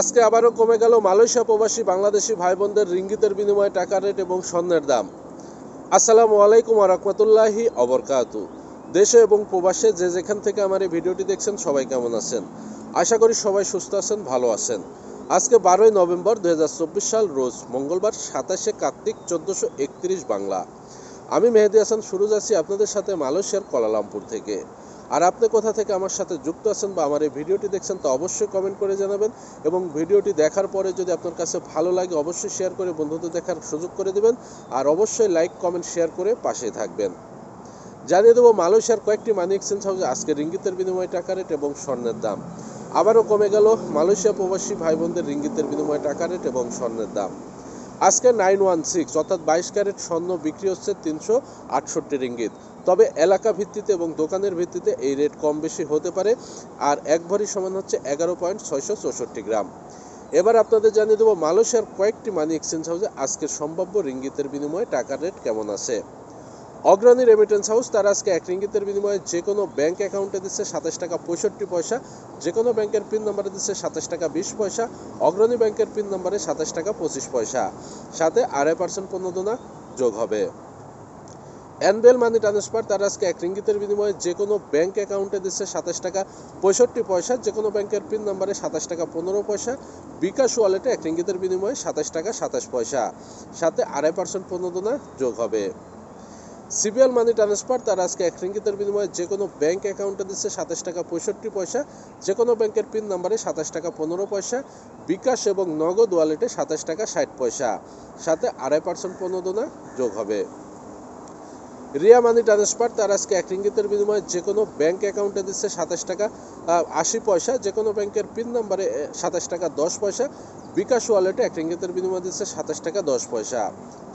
আজকে আবারও কমে গেল মালয়েশিয়া প্রবাসী বাংলাদেশি ভাই বোনদের রিঙ্গিতের বিনিময়ে টাকা রেট এবং স্বর্ণের দাম। আসসালামু আলাইকুম রহমতুল্লাহি অবরকাতু দেশে এবং প্রবাসে যে যেখান থেকে আমার এই ভিডিওটি দেখছেন সবাই কেমন আছেন? আশা করি সবাই সুস্থ আছেন, ভালো আছেন। আজকে বারোই নভেম্বর দুই হাজার চব্বিশ সাল, রোজ মঙ্গলবার সাতাশে কার্তিক, চোদ্দোশো বাংলা। আমি মেহেদি হাসান সুরুজ আছি আপনাদের সাথে মালয়েশিয়ার কলালামপুর থেকে। আর আপনি কোথা থেকে আমার সাথে যুক্ত আছেন বা আমার এই ভিডিওটি দেখছেন তো অবশ্যই কমেন্ট করে জানাবেন এবং ভিডিওটি দেখার পরে যদি আপনার কাছে ভালো লাগে অবশ্যই শেয়ার করে বন্ধুদের দেখার সুযোগ করে দেবেন আর অবশ্যই লাইক কমেন্ট শেয়ার করে পাশে থাকবেন। জানিয়ে দেবো মালয়েশিয়ার কয়েকটি মানি এক্সচেঞ্জ হাউসে আজকে রিঙ্গিতের বিনিময় টাকা রেট এবং স্বর্ণের দাম। আবারও কমে গেল মালয়েশিয়া প্রবাসী ভাই বোনদের রিঙ্গিতের বিনিময় টাকা রেট এবং স্বর্ণের দাম। আজকে নাইন ওয়ান সিক্স অর্থাৎ বাইশ ক্যারেট স্বর্ণ বিক্রি হচ্ছে তিনশো আটষট্টি রিঙ্গিত। তবে এলাকা ভিত্তিতে এবং দোকানের ভিত্তিতে এই রেট কম বেশি হতে পারে, আর এক ভরি সমান হচ্ছে এগারো পয়েন্ট ছয়শো চৌষট্টি গ্রাম। এবার আপনাদের জানিয়ে দেবো, মালয়েশিয়ার কয়েকটি মানি এক্সচেঞ্জ হাউসে আজকের সম্ভাব্য রিঙ্গিতের বিনিময়ে টাকার রেট কেমন আছে? অগ্রণী রেমিটেন্স হাউস তারা আজকে এক রিঙ্গিতের বিনিময়ে যে কোনো ব্যাংক অ্যাকাউন্টে দিচ্ছে সাতাশ টাকা পঁয়ষট্টি পয়সা যে কোনো ব্যাংকের পিন নাম্বারে দিচ্ছে সাতাশ টাকা বিশ পয়সা, অগ্রণী ব্যাংকের পিন নাম্বারে সাতাশ টাকা পঁচিশ পয়সা। সাথে আড়াই পার্সেন্ট প্রণোদনা যোগ হবে। অ্যানবেল মানি ট্রান্সফার তারা আজকে এক রিঙ্গিতের বিনিময়ে যে কোনো ব্যাংক অ্যাকাউন্টে দিচ্ছে সাতাশ টাকা পঁয়ষট্টি পয়সা যে কোনো ব্যাংকের পিন নাম্বারে সাতাশ টাকা পনেরো পয়সা, বিকাশ ওয়ালেটে এক রিঙ্গিতের বিনিময়ে সাতাশ টাকা সাতাশ পয়সা। সাথে আড়াই পার্সেন্ট প্রণোদনা যোগ হবে। সিবিএল মানি ট্রান্সফার তার আজকে এক রিঙ্গিতের বিনিময়ে যে কোনো ব্যাংক অ্যাকাউন্টে দিচ্ছে সাতাশ টাকা পঁয়ষট্টি পয়সা যে কোনো ব্যাংকের পিন নাম্বারে সাতাশ টাকা পনেরো পয়সা, বিকাশ এবং নগদ ওয়ালেটে সাতাশ টাকা ষাট পয়সা। সাথে আড়াই পার্সেন্ট প্রণোদনা যোগ হবে। রিয়া মানি ট্রান্সফার তার আজকে এক রিঙ্গিতের বিনিময়ে যে কোনো ব্যাংক অ্যাকাউন্টে দিচ্ছে সাতাশ টাকা আশি পয়সা যে কোনো ব্যাংকের পিন নাম্বারে সাতাশ টাকা দশ পয়সা, বিকাশ ওয়ালেটে এক রিঙ্গিতের বিনিময়ে দিচ্ছে সাতাশ টাকা দশ পয়সা।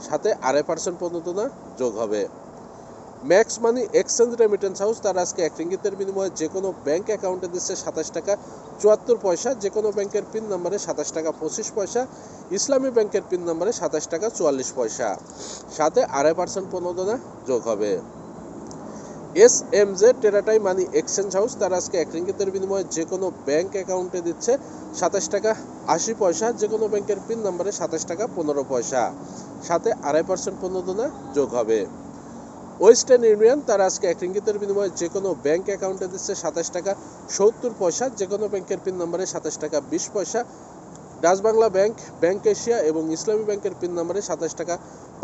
সাথে আড়াই পার্সেন্ট প্রণোদনা যোগ হবে। Max money exchange remittance house, তার আজকে এক রিঙ্গিতের বিনিময়ে যে কোনো ব্যাংক অ্যাকাউন্টে দিচ্ছে সাতাশ টাকা চুয়াত্তর পয়সা যে কোনো ব্যাংকের পিন নাম্বারে সাতাশ টাকা পঁচিশ পয়সা, ইসলামী ব্যাংকের পিন নাম্বারে সাতাশ টাকা চুয়াল্লিশ পয়সা। সাথে আড়াই পার্সেন্ট প্রণোদনা যোগ হবে। এস এম জে টেরাটাই মানি এক্সচেঞ্জ হাউস তার আজকে এক রিঙ্গিতের বিনিময়ে যে কোনো ব্যাংক অ্যাকাউন্টে দিচ্ছে সাতাশ টাকা আশি পয়সা যে কোনো ব্যাংকের পিন নাম্বারে সাতাশ টাকা পনেরো পয়সা। সাথে আড়াই পার্সেন্ট প্রণোদনা যোগ হবে। ওয়েস্টার্ন ইউনিয়ন, তার আজকে এক রিঙ্গিতের বিনিময়ে যে কোনো ব্যাংক অ্যাকাউন্টে দিচ্ছে সাতাশ টাকা সত্তর পয়সা যে কোনো ব্যাংকের পিন নাম্বারে সাতাশ টাকা বিশ পয়সা। Dutch Bangla bank bank Asia এবং ইসলামী ব্যাংকের পিন নাম্বারে সাতাশ টাকা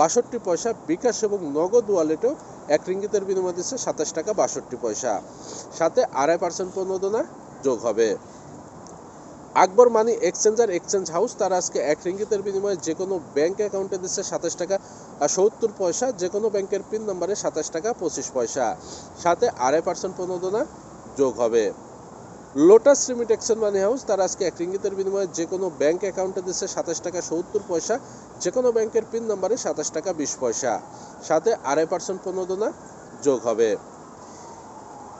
বাষট্টি পয়সা। বিকাশ এবং নগদ ওয়ালেটেও এক রিঙ্গিতের বিনিময়ে দিচ্ছে সাতাশ টাকা বাষট্টি পয়সা। সাথে আড়াই পার্সেন্ট প্রণোদনা যোগ হবে। Akbar money exchanger, exchange house, তারা আজকে এক রিঙ্গিতের বিনিময়ে যে কোনো ব্যাংক অ্যাকাউন্টে দিচ্ছে সাতাশ টাকা আর সত্তর পয়সা যে কোনো ব্যাংকের পিন নাম্বারে সাতাশ টাকা পঁচিশ পয়সা। সাথে আড়াই পার্সেন্ট প্রণোদনা যোগ হবে। Lotus remit exchange money house তারা আজকে এক রিঙ্গিতের বিনিময়ে যে কোনো ব্যাংক অ্যাকাউন্টে দিচ্ছে সাতাশ টাকা সত্তর পয়সা যে কোনো ব্যাংকের পিন নাম্বারে সাতাশ টাকা বিশ পয়সা। সাথে আড়াই পার্সেন্ট প্রণোদনা যোগ হবে।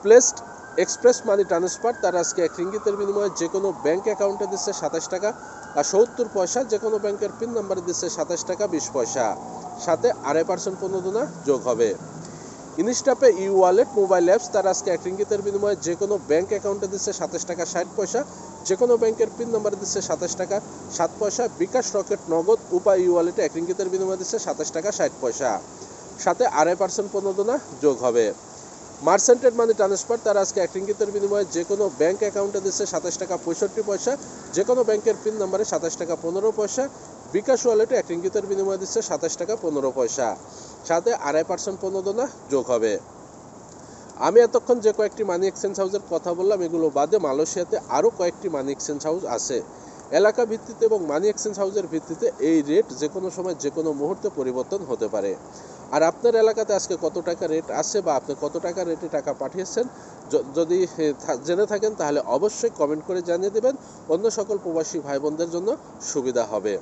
প্লেসড এক্সপ্রেস মানি ট্রান্সফার, তার আজকে এক রিঙ্গিতের বিনিময়ে যে কোনো ব্যাংক অ্যাকাউন্টে দিচ্ছে সাতাশ টাকা আর সত্তর পয়সা যে কোনো ব্যাংকের পিন নাম্বারে দিচ্ছে সাতাশ টাকা বিশ পয়সা। সাথে আড়াই পার্সেন্ট প্রণোদনা যোগ হবে। InstaPay e wallet, mobile apps, তার আজকে এক রিঙ্গিতের বিনিময়ে যে কোনো ব্যাংক অ্যাকাউন্টে দিচ্ছে সাতাশ টাকা ষাট পয়সা যে কোনো ব্যাংকের পিন নাম্বারে দিচ্ছে সাতাশ টাকা সাত পয়সা, বিকাশ রকেট নগদ উপায় ই ওয়ালেটে এক রিঙ্গিতের বিনিময়ে দিচ্ছে সাতাশ টাকা ষাট পয়সা। সাথে আড়াই পার্সেন্ট প্রণোদনা যোগ হবে। মার্সেন্টেড মানি ট্রান্সফার তার আজকে এক রিঙ্গিতের বিনিময়ে যে কোনো ব্যাংক অ্যাকাউন্টে দিচ্ছে সাতাশ টাকা পঁয়ষট্টি পয়সা, যে কোনো ব্যাংকের পিন নাম্বারে সাতাশ টাকা পনেরো পয়সা, বিকাশ ওয়ালেটে এক রিঙ্গিতের বিনিময়ে দিচ্ছে সাতাশ টাকা পনেরো পয়সা। সাথে আড়াই পার্সেন্ট প্রণোদনা যোগ হবে। আমি এতক্ষণ যে কয়েকটি মানি এক্সচেঞ্জ হাউসের কথা বললাম, এগুলো বাদে মালয়েশিয়াতে আরও কয়েকটি মানি এক্সচেঞ্জ হাউস আছে। এলাকা ভিত্তিতে এবং মানি এক্সচেঞ্জ হাউসের ভিত্তিতে এই রেট যে কোনো সময় যে কোনো মুহূর্তে পরিবর্তন হতে পারে। আর আপনার এলাকাতে আজকে কত টাকা রেট আছে বা আপনি কত টাকা রেটে টাকা পাঠিয়েছেন? যদি জেনে থাকেন তাহলে অবশ্যই কমেন্ট করে জানিয়ে দেবেন। অন্য সকল প্রবাসী ভাই বোনদের জন্য সুবিধা হবে।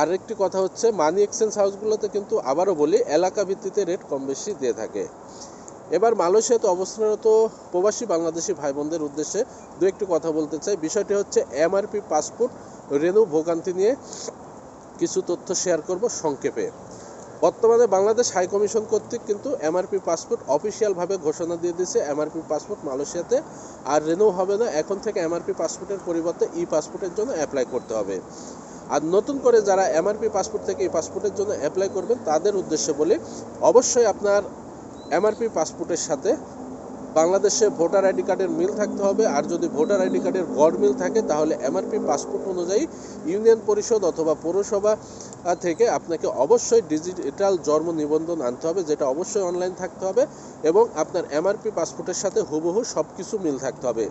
আর একটি কথা হচ্ছে মানি এক্সচেঞ্জ হাউসগুলোতে কিন্তু আবারও বলি, এলাকা ভিত্তিতে রেট কম বেশি দিয়ে থাকে। এবার মালয়েশিয়াতে অবস্থানরত প্রবাসী বাংলাদেশি ভাই বোনদের উদ্দেশ্যে দু একটি কথা বলতে চাই। বিষয়টি হচ্ছে এমআরপি পাসপোর্ট রেনু ভোগান্তি নিয়ে কিছু তথ্য শেয়ার করব সংক্ষেপে। বর্তমানে বাংলাদেশ হাই কমিশন কর্তৃক কিন্তু এমআরপি পাসপোর্ট অফিসিয়ালভাবে ঘোষণা দিয়ে দিয়েছে। এমআরপি পাসপোর্ট মালয়েশিয়াতে আর রিনিউ হবে না। এখন থেকে এমআরপি পাসপোর্টের পরিবর্তে ই পাসপোর্টের জন্য অ্যাপ্লাই করতে হবে। আর নতুন করে যারা এমআরপি পাসপোর্ট থেকে এই পাসপোর্টের জন্য অ্যাপ্লাই করবেন, তাদের উদ্দেশ্যে বলি, অবশ্যই আপনার এমআরপি পাসপোর্টের সাথে বাংলাদেশে ভোটার আইডি কার্ডের মিল থাকতে হবে। আর যদি ভোটার আইডি কার্ডের গড় মিল থাকে, তাহলে এমআরপি পাসপোর্ট অনুযায়ী ইউনিয়ন পরিষদ অথবা পৌরসভা থেকে আপনাকে অবশ্যই ডিজিটাল জন্ম নিবন্ধন আনতে হবে, যেটা অবশ্যই অনলাইন থাকতে হবে এবং আপনার এমআরপি পাসপোর্টের সাথে হুবহু সব কিছু মিল থাকতে হবে।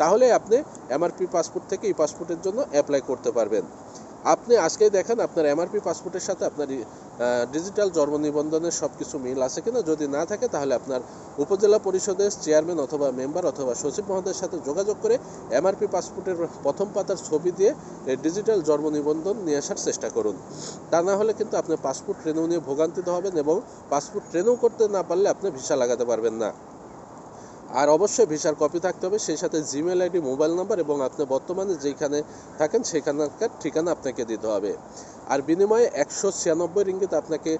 তাহলে আপনি এমআরপি পাসপোর্ট থেকে এই পাসপোর্টের জন্য অ্যাপ্লাই করতে পারবেন। আপনি আজকেই দেখেন আপনার এমআরপি পাসপোর্টের সাথে আপনার ডিজিটাল জন্ম নিবন্ধনের সব কিছু মিল আছে কিনা? যদি না থাকে, তাহলে আপনার উপজেলা পরিষদের চেয়ারম্যান অথবা মেম্বার অথবা সচিব মহোদয়ের সাথে যোগাযোগ করে এমআরপি পাসপোর্টের প্রথম পাতার ছবি দিয়ে ডিজিটাল জন্ম নিবন্ধন নিয়ে আসার চেষ্টা করুন। তা না হলে কিন্তু আপনি পাসপোর্ট রেনু নিয়ে ভোগান্তিত হবেন এবং পাসপোর্ট রেনু করতে না পারলে আপনি ভিসা লাগাতে পারবেন না। আর অবশ্যই ভিসার কপি থাকতে হবে, সেই সাথে জিমেল আইডি, মোবাইল নাম্বার এবং আপনি বর্তমানে যেখানে থাকেন সেখানকার ঠিকানা আপনাকে দিতে হবে। আর বিনিময়ে একশো ছিয়ানব্বই রিঙ্গিত আপনাকে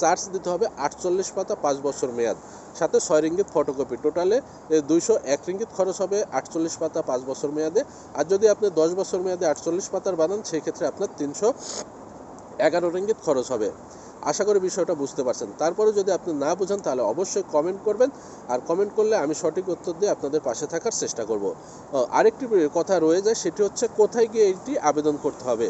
চার্জ দিতে হবে আটচল্লিশ পাতা পাঁচ বছর মেয়াদ। সাথে ছয় রিঙ্গিত ফটোকপি টোটালে দুইশো এক রিঙ্গিত খরচ হবে আটচল্লিশ পাতা পাঁচ বছর মেয়াদে। আর যদি আপনি দশ বছর মেয়াদে আটচল্লিশ পাতার বানান সেই ক্ষেত্রে আপনার তিনশো এগারো রিঙ্গিত খরচ হবে। আশা করি বিষয়টা বুঝতে পারছেন। তারপরে যদি আপনি না বুঝেন, তাহলে অবশ্যই কমেন্ট করবেন। আর কমেন্ট করলে আমি সঠিক উত্তর দিয়ে আপনাদের পাশে থাকার চেষ্টা করব। আরেকটি কথা রয়ে যায়, সেটি হচ্ছে কোথায় গিয়ে এটি আবেদন করতে হবে?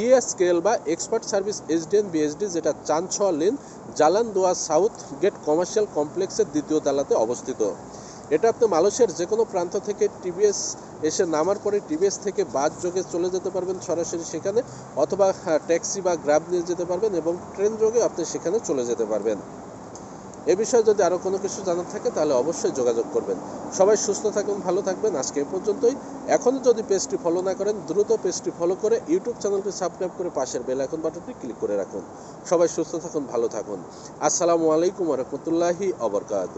ইএসকেএল বা এক্সপার্ট সার্ভিস এসডিএন, বিএসডি যেটা চানছ লেন জালান দোয়া সাউথ গেট কমার্শিয়াল কমপ্লেক্সের দ্বিতীয় তলাতে অবস্থিত। এটা আপনি মালয়েশিয়ার যে কোনো প্রান্ত থেকে টিভিএস এসে নামার পরে টিভিএস থেকে বাস যোগে চলে যেতে পারবেন সরাসরি সেখানে অথবা হ্যাঁ, ট্যাক্সি বা গ্র্যাব নিয়ে যেতে পারবেন এবং ট্রেন যোগে আপনি সেখানে চলে যেতে পারবেন। এ বিষয়ে যদি আরও কোনো কিছু জানার থাকে তাহলে অবশ্যই যোগাযোগ করবেন। সবাই সুস্থ থাকুন ভালো থাকবেন। আজকে এ পর্যন্তই। এখনও যদি পেজটি ফলো না করেন দ্রুত পেজটি ফলো করে ইউটিউব চ্যানেলটি সাবস্ক্রাইব করে পাশের বেল আইকন বাটনটি ক্লিক করে রাখুন। সবাই সুস্থ থাকুন ভালো থাকুন। আসসালামু আলাইকুম রহমতুল্লাহি অবরকাত